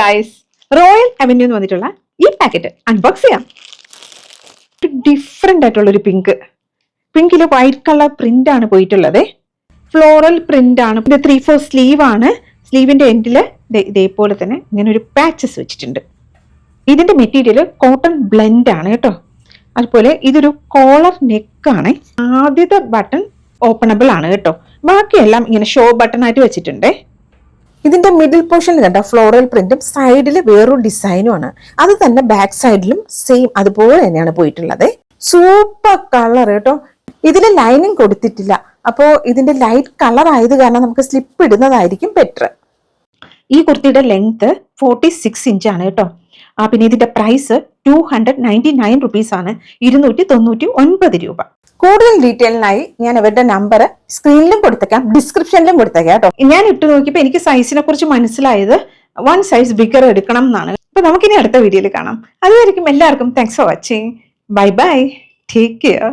Guys royal avenue എന്ന് വന്നിട്ടുള്ള ഈ പാക്കറ്റ് അൺബോക്സ് ചെയ്യാം. ഡിഫറെന്റ് ആയിട്ടുള്ള ഒരു പിങ്ക് പിങ്കിൽ വൈറ്റ് കളർ പ്രിന്റ് ആണ് പോയിട്ടുള്ളത്. ഫ്ലോറൽ പ്രിന്റ് ആണ്. ഇത് ത്രീ ഫോർ സ്ലീവ് ആണ്. സ്ലീവിന്റെ എൻഡിൽ ഇതേപോലെ തന്നെ ഇങ്ങനെ ഒരു പാച്ചസ് വെച്ചിട്ടുണ്ട്. ഇതിന്റെ മെറ്റീരിയൽ കോട്ടൺ ബ്ലെൻഡ് ആണ് കേട്ടോ. അതുപോലെ ഇതൊരു കോളർ നെക്കാണ് ആദ്യത്തെ ബട്ടൺ ഓപ്പണബിൾ ആണ് കേട്ടോ. ബാക്കിയെല്ലാം ഇങ്ങനെ ഷോ ബട്ടൺ ആയിട്ട് വെച്ചിട്ടുണ്ട്. ഇതിന്റെ മിഡിൽ പോർഷനിൽ കണ്ട ഫ്ലോറൽ പ്രിന്റും സൈഡിൽ വേറൊരു ഡിസൈനും ആണ്. അത് തന്നെ ബാക്ക് സൈഡിലും സെയിം അതുപോലെ തന്നെയാണ് പോയിട്ടുള്ളത്. സൂപ്പർ കളർ കേട്ടോ. ഇതിൽ ലൈനിങ് കൊടുത്തിട്ടില്ല. അപ്പോൾ ഇതിന്റെ ലൈറ്റ് കളർ ആയത് കാരണം നമുക്ക് സ്ലിപ്പ് ഇടുന്നതായിരിക്കും ബെറ്റർ ഈ കുർത്തിയുടെ ലെങ്ത് ഫോർട്ടി സിക്സ് ഇഞ്ച് ആണ് കേട്ടോ. ആ പിന്നെ ഇതിന്റെ price two hundred ninety nine rupees ആണ്. ഇരുന്നൂറ്റി തൊണ്ണൂറ്റി ഒൻപത് രൂപ. കൂടുതൽ ഡീറ്റെയിലിനായി ഞാൻ അവരുടെ നമ്പർ സ്ക്രീനിലും കൊടുത്തേക്കാം ഡിസ്ക്രിപ്ഷനിലും കൊടുത്തേക്കാം കേട്ടോ. ഞാൻ ഇട്ട് നോക്കിയപ്പോൾ എനിക്ക് സൈസിനെ കുറിച്ച് മനസ്സിലായത് വൺ സൈസ് ബിഗർ എടുക്കണം എന്നാണ്. അപ്പൊ നമുക്കിനി അടുത്ത വീഡിയോയിൽ കാണാം. അതുവരെയും എല്ലാവർക്കും thanks for watching bye bye take care